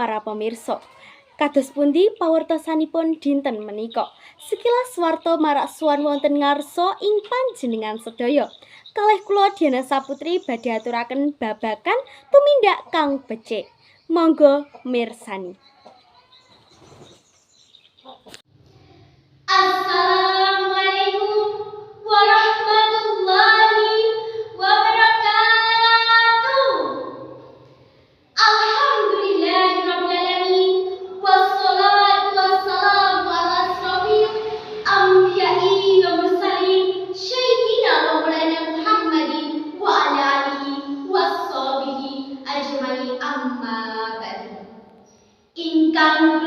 para pemirsa. Kados pundi pawartosanipun dinten menika? Sekilas warta marak suan wonten ngarsa ing panjenengan sedaya. Kalih kula Diana Saputri badhe aturaken babakan tumindak kang becik. Monggo mirsani. Oh. tentang